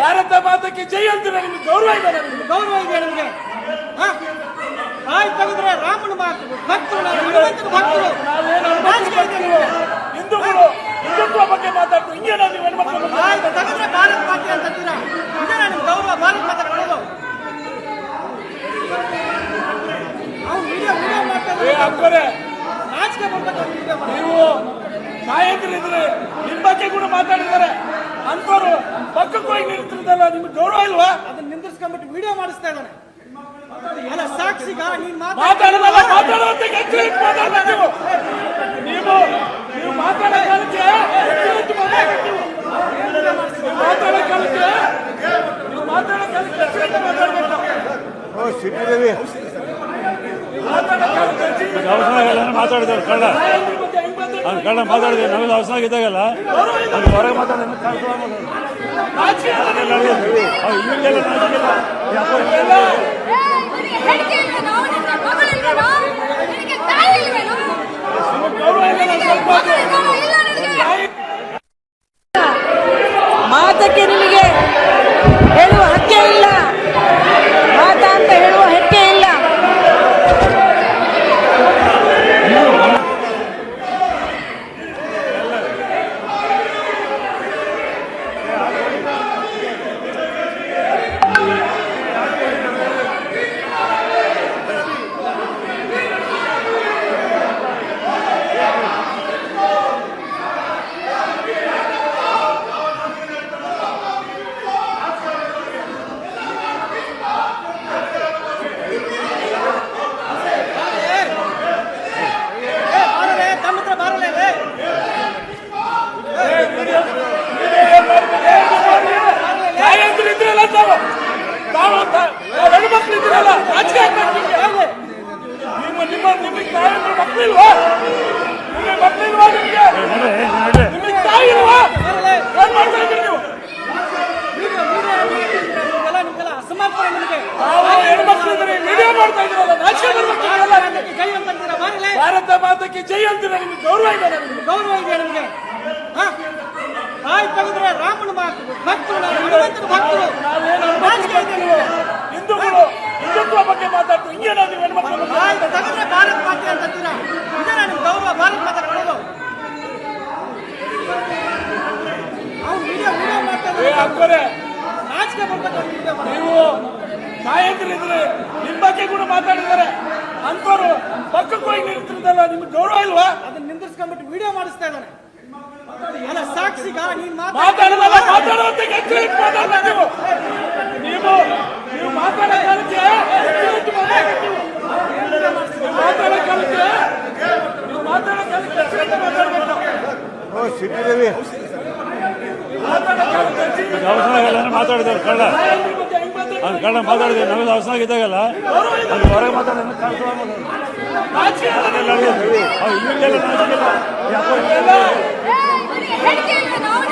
ಭಾರತ ಮಾತಕ್ಕೆ ಜೈ ಅಂತೀರ ನಿಮ್ಗೆ ಗೌರವ ಇದೆ ನಿಮ್ಗೆ. ಗೌರವ ಇದೆ ನಿಮಗೆ. ತಾಯಿ ತೆಗೆದ್ರೆ ರಾಮನ ಮಾತು ಭಕ್ತರು ಹನುಮಂತನ ಭಕ್ತರು. ಹಿಂದೂಗಳು ಹಿಂದುತ್ವ ಬಗ್ಗೆ ಮಾತಾಡ್ತು ಹಿಂಗೆ ನೀವು ಹೆಣ್ಮಕ್ಳು ತೆಗೆದ್ರೆ ಭಾರತ ಮಾತೆ ಅಂತೀರಾ ಗೌರವ ಭಾರತ ಮಾತೆ ಕೊಡೋದು. ವಿಡಿಯೋ ಏ ಅಕ್ಕರೆ ನಾಚಿಕೆ ಬರ್ಬೇಕು ಅವ್ನು ವಿಡಿಯೋ ಮಾಡಿ ನೀವು ನಾಯಕರಿದ್ರೆ ನಿಮ್ ಬಗ್ಗೆ ಕೂಡ ಮಾತಾಡಿದ್ದಾರೆ. ಅಂತವರು ಪಕ್ಕಕ್ಕೆ ಹೋಗಿ ನಿಲ್ತಿರ್ದಲ್ಲ ನಿಮ್ಗೆ ಗೌರವ ಇಲ್ವಾ? ಅದನ್ನ ನಿಂದಿರ್ಸ್ಕೊಂಡ್ಬಿಟ್ಟು ವಿಡಿಯೋ ಮಾಡಿಸ್ತಾ ಇದ್ದಾನೆ. ಅಲ್ಲ ಸಾಕ್ಷಿಗ ನೀನ್ ಮಾತಾಡೋದಲ್ಲ ಮಾತಾಡುವಂತೆ ಗೆಜ್ಜೆ ಇಟ್ಟು ಮಾತಾಡ್ಬೇಕು ನೀವು. ನೀವು ನೀವು ಮಾತಾಡೋ ಕಾಲಕ್ಕೆ ಗೆಜ್ಜೆ ಇಟ್ಟು ಮಾತಾಡ್ಬೇಕು ನೀವು. ಮಾತಾಡೋ ಕಾಲಕ್ಕೆ ನೀವು ಮಾತಾಡೋ ಕಾಲಕ್ಕೆ ಗೆಜ್ಜೆ ಇಟ್ಟು ಮಾತಾಡ್ಬೇಕು. ಓ ಸಿಟಿ ರವಿ ಮಾತಾಡೋ ಕಾಲಕ್ಕೆ ಗೆಜ್ಜೆ ಇಟ್ಟು ಅವಸರ ಮಾತಾಡಿದವ್ರು ಕಳ್ಳ. ನಾಯಕರ ಕನ್ನಡ ಮಾತಾಡಿದ್ವಿ ನಮಗೆ ಅವಸರ ಇದ್ದಾಗಲ್ಲ ಅದು ಹೊರಗೆ ಮಾತಾಡೋದು ನಾಚಿಕೆ ತಾವು ರಾಜಕೀಯ ನಿಮ್ಮ ನಿಮ್ಮ ನಿಮಗೆ ತಾಯಂದ್ರ ಮಕ್ಕಳಿಲ್ವಾ ನಿಮಗೆ ಮಕ್ಕಳಿಲ್ವಾ ನಿಮಗೆ? ನಿಮಗೆ ತಾಯಿ ಇಲ್ವಾ? ಏನ್ ಮಾಡ್ತಾ ಇದ್ದೀರಿ ನೀವು? ಅಸಮರ್ಪಣೆ ನಿಮಗೆ. ತಾವು ಹೆಣ್ಮಕ್ಳು ಇದ್ರೆ ವಿಡಿಯೋ ಮಾಡ್ತಾ ರಾಜಕೀಯ ಜೈ ಬಾರಲೇ ಭಾರತ ಮಾತಕ್ಕೆ ಜೈ ಅಂತೀರ? ನಿಮ್ಗೆ ಗೌರವ ಇದೆ ನಿಮ್ಗೆ? ಗೌರವ ಇದೆ ನಿಮಗೆ? ತಾಯಿ ತೆಗೆದ್ರೆ ರಾಮನ ಮಾತು ಭಕ್ತರು ನಾವು ಹನುಮಂತನ ಭಕ್ತರು ನಾವೇನು ನಾಚಿಕೆ ಇದೆ ನಿಮಗೆ ಹಿಂದೂಗಳು ಹಿಂದುತ್ವ ಬಗ್ಗೆ ಮಾತಾಡ್ತು ಹಿಂಗೆ ನಾವು ನೀವು ತಾಯಿ ಭಾರತ ಮಾತೆ ನಿಮ್ ಗೌರವ. ಭಾರತ ಮಾತೆ ಕೊಡೋದು ಅವ್ನು ವಿಡಿಯೋ ವಿಡಿಯೋ ಮಾಡ್ತಾ ಏ ಇದ್ದಾನೆ. ಅಕ್ಕರೆ ನಾಚಿಕೆ ಬರ್ಬೇಕು ನೀವು ನಾಯಕರಿದ್ರೆ ನಿಮ್ ಬಗ್ಗೆ ಕೂಡ ಮಾತಾಡಿದ್ದಾರೆ. ಅಂತವರು ಪಕ್ಕಕ್ಕೆ ಹೋಗಿ ನಿಲ್ತಿರ್ದಲ್ಲ ನಿಮ್ಗೆ ಗೌರವ ಇಲ್ವಾ? ಅದನ್ನ ನಿಂದಿರ್ಸ್ಕೊಂಡ್ಬಿಟ್ಟು ವಿಡಿಯೋ ಮಾಡಿಸ್ತಾ ಇದ್ದಾನೆ. ಅಲ್ಲ ಸಾಕ್ಷಿಗ ನೀನ್ ಮಾತಾಡೋದಲ್ಲ ಮಾತಾಡುವಂತೆ ನೀವು ನೀವು. ನೀವು ಮಾತಾಡೋ ಕಾಲಕ್ಕೆ ಗೆಜ್ಜೆ ಇಟ್ಟು ಮಾತಾಡ್ಬೇಕು ನೀವು. ನೀವು ಮಾತಾಡೋ ಕಾಲಕ್ಕೆ ನೀವು ಮಾತಾಡೋ ಕಾಲಕ್ಕೆ ಗೆಜ್ಜೆ ಇಟ್ಟು ಮಾತಾಡ್ಬೇಕು ಅವಸರ ಮಾತಾಡಿದವ್ರು ಕಳ್ಳ. ಬಗ್ಗೆ ಹೆಂಗ್ ಮಾತಾಡ್ತಾರೆ? ಅವ್ನು ಕಳ್ಳ ಮಾತಾಡಿದ್ವಿ ನಮಗೆ ಅವಸರ ಇದ್ದಾಗಲ್ಲ. ಅದು ಹೊರಗೆ ಮಾತಾಡೋದು ನಾಚಿಕೆ ಇಲ್ಲಿಗೆಲ್ಲ ನಾಚಿಕೆಲ್ಲ